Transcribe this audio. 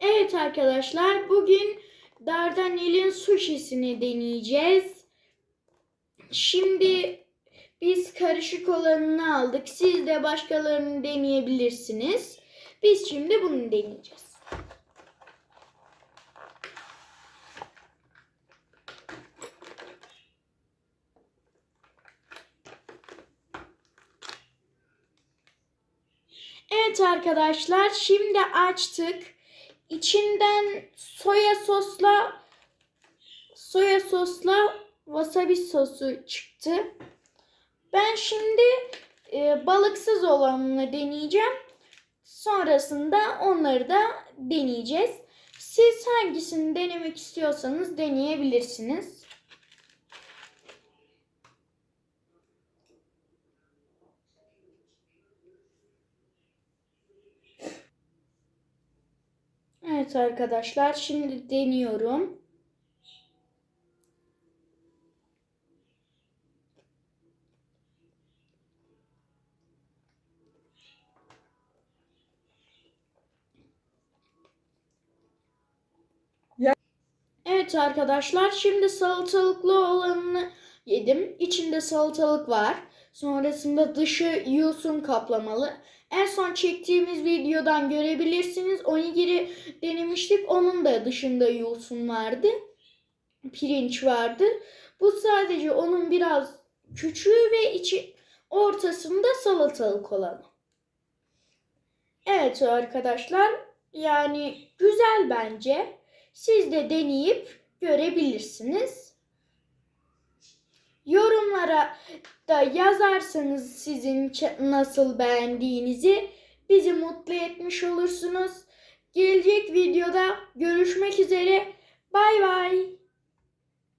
Evet arkadaşlar bugün Dardanel'in sushi'sini deneyeceğiz. Şimdi biz karışık olanını aldık. Siz de başkalarını deneyebilirsiniz. Biz şimdi bunu deneyeceğiz. Evet arkadaşlar şimdi açtık. İçinden soya sosla soya sosla wasabi sosu çıktı. Ben şimdi e, balıksız olanını deneyeceğim. Sonrasında onları da deneyeceğiz. Siz hangisini denemek istiyorsanız deneyebilirsiniz. Evet arkadaşlar şimdi deniyorum. Evet arkadaşlar şimdi salatalıklı olanını yedim. İçinde salatalık var. Sonrasında dışı yosun kaplamalı. En son çektiğimiz videodan görebilirsiniz. Onigiri denemiştik. Onun da dışında yosun vardı. Pirinç vardı. Bu sadece onun biraz küçüğü ve içi ortasında salatalık olanı. Evet arkadaşlar yani güzel bence. Siz de deneyip görebilirsiniz. Yorumlara da yazarsanız sizin nasıl beğendiğinizi bizi mutlu etmiş olursunuz. Gelecek videoda görüşmek üzere. Bay bay.